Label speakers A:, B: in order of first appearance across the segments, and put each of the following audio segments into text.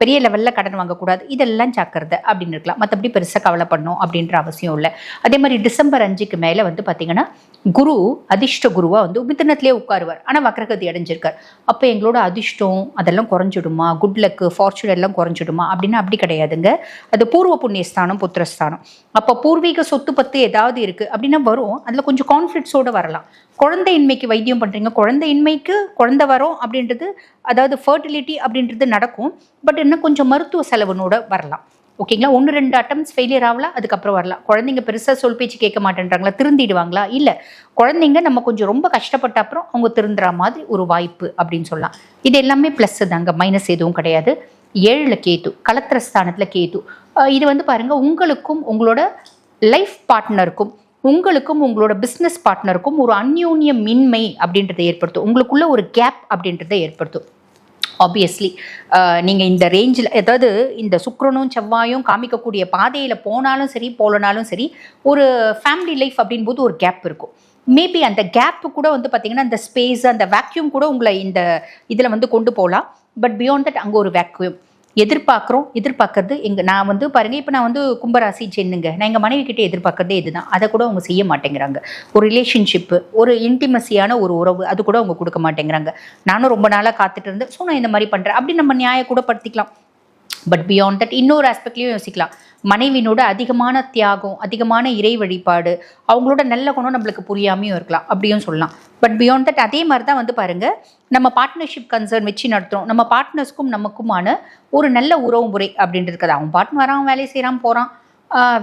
A: பெரிய லெவலில் கடன் வாங்கக்கூடாது. இதெல்லாம் ஜாக்கிரதை அப்படின்னு இருக்கலாம். மற்றபடி பெருசாக கவலை பண்ணும் அப்படின்ற அவசியம் இல்லை. அதே மாதிரி டிசம்பர் அஞ்சுக்கு மேலே வந்து பார்த்தீங்கன்னா குரு அதிர்ஷ்ட குருவாக வந்து மிதனத்திலே உட்காருவார். ஆனால் வக்ரகதி அடைஞ்சிருக்கார். அப்போ எங்களோட அதிர்ஷ்டம் அதெல்லாம் குறைஞ்சிடுமா? குட் லக்கு ஃபார்ச்சூன் எல்லாம் குறைஞ்சிடுமா? அப்படின்னா அப்படி கிடையாதுங்க. அது பூர்வ புண்ணியஸ்தானம் புத்திரஸ்தானம். அப்போ பூர்வீக சொத்து பத்து ஏதாவது இருக்குது அப்படின்னா வரும். அதில் கொஞ்சம் கான்ஃபிடன்ஸோடு வரலாம். குழந்தையின்மைக்கு வைத்தியம் பண்ணுறீங்க குழந்தையின்மைக்கு குழந்தை வரும் அப்படின்றது அதாவது ஃபர்டிலிட்டி அப்படின்றது நடக்கும். பட் இன்னும் கொஞ்சம் மருத்துவ செலவுனோட வரலாம். ஓகேங்களா? ஒன்று ரெண்டு அட்டம்ஸ் ஃபெயிலியர் ஆகலாம் அதுக்கப்புறம் வரலாம் குழந்தைங்க பெருசாக சொல் பேச்சு கேட்க மாட்டேன்றாங்களா? திருந்திடுவாங்களா? இல்லை. குழந்தைங்க நம்ம கொஞ்சம் ரொம்ப கஷ்டப்பட்ட அப்புறம் அவங்க திருந்துற மாதிரி ஒரு வாய்ப்பு அப்படின்னு சொல்லலாம். இது எல்லாமே ப்ளஸ் தாங்க. மைனஸ் எதுவும் கிடையாது. ஏழில் கேத்து கலத்திர ஸ்தானத்தில் கேத்து இது வந்து பாருங்கள் உங்களுக்கும் உங்களோட லைஃப் பார்ட்னருக்கும் உங்களுக்கும் உங்களோட பிஸ்னஸ் பார்ட்னருக்கும் ஒரு அந்யூன்ய மின்மை அப்படின்றத ஏற்படுத்தும். உங்களுக்குள்ள ஒரு கேப் அப்படின்றத ஏற்படுத்தும். ஆப்வியஸ்லி நீங்கள் இந்த ரேஞ்சில் அதாவது இந்த சுக்ரனும் செவ்வாயும் காமிக்கக்கூடிய பாதையில் போனாலும் சரி போலனாலும் சரி ஒரு ஃபேமிலி லைஃப் அப்படின் போது ஒரு கேப் இருக்கும். மேபி அந்த கேப்பு கூட வந்து பார்த்தீங்கன்னா அந்த ஸ்பேஸ் அந்த வேக்யூம் கூட உங்களை இந்த இதில் வந்து கொண்டு போகலாம். பட் பியாண்ட் தட் அங்கே ஒரு வேக்யூம் எதிர்பார்க்குறோம் எதிர்பார்க்கறது. எங்க நான் வந்து பாருங்க இப்போ நான் வந்து கும்பராசி சென்னுங்க நான் எங்கள் மனைவி கிட்டே எதிர்பார்க்கறதே இதுதான். அதை கூட அவங்க செய்ய மாட்டேங்கிறாங்க. ஒரு ரிலேஷன்ஷிப்பு ஒரு இன்டிமசியான ஒரு உறவு அது கூட அவங்க கொடுக்க மாட்டேங்கிறாங்க. நானும் ரொம்ப நாளாக காத்துட்டு இருந்தேன். ஸோ நான் இந்த மாதிரி பண்ணுறேன் அப்படி நம்ம நியாய கூட படுத்திக்கலாம். பட் பியாண்ட் தட் இன்னொரு ஆஸ்பெக்ட்லையும் யோசிக்கலாம். மனைவினோட அதிகமான தியாகம் அதிகமான இறை வழிபாடு அவங்களோட நல்ல குணம் நம்மளுக்கு புரியாமையும் இருக்கலாம் அப்படியும் சொல்லலாம். பட் பியாண்ட் தட் அதே மாதிரி தான் வந்து பாருங்க நம்ம பார்ட்னர்ஷிப் கன்சர்ன் வச்சு நடத்துகிறோம் நம்ம பார்ட்னர்ஸ்க்கும் நமக்குமான ஒரு நல்ல உறவு முறை அப்படின்றது அவன் பாட்னு வரான் வேலையை செய்கிறான் போகிறான்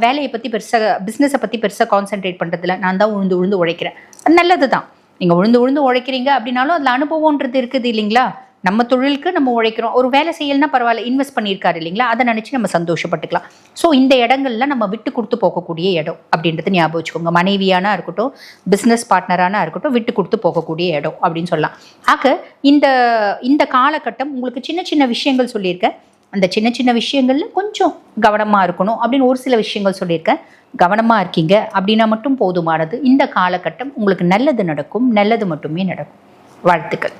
A: வேலையை பற்றி பெருசாக பிஸ்னஸை பற்றி பெருசாக கான்சென்ட்ரேட் பண்ணுறதில்ல நான் தான் உழுந்து உழுந்து உழைக்கிறேன். அது நல்லது தான் நீங்கள் உழுந்து உழுந்து உழைக்கிறீங்க அப்படின்னாலும் அதில் அனுபவம்ன்றது இருக்குது இல்லைங்களா? நம்ம தொழிலுக்கு நம்ம உழைக்கிறோம். ஒரு வேலை செய்யலைன்னா பரவாயில்ல இன்வெஸ்ட் பண்ணியிருக்காரு இல்லைங்களா? அதை நினச்சி நம்ம சந்தோஷப்பட்டுக்கலாம். ஸோ இந்த இடங்கள்ல நம்ம விட்டு கொடுத்து போகக்கூடிய இடம் அப்படின்றது ஞாபகம் வச்சுக்கோங்க. மனைவியானா இருக்கட்டும் பிஸ்னஸ் பார்ட்னரானா இருக்கட்டும் விட்டு கொடுத்து போகக்கூடிய இடம் அப்படின்னு சொல்லலாம். ஆக இந்த இந்த காலகட்டம் உங்களுக்கு சின்ன சின்ன விஷயங்கள் சொல்லியிருக்கேன் அந்த சின்ன சின்ன விஷயங்கள்ல கொஞ்சம் கவனமாக இருக்கணும் அப்படின்னு ஒரு சில விஷயங்கள் சொல்லியிருக்கேன் கவனமாக இருக்கீங்க அப்படின்னா மட்டும் போதுமானது. இந்த காலகட்டம் உங்களுக்கு நல்லது நடக்கும் நல்லது மட்டுமே நடக்கும். வாழ்த்துக்கள்.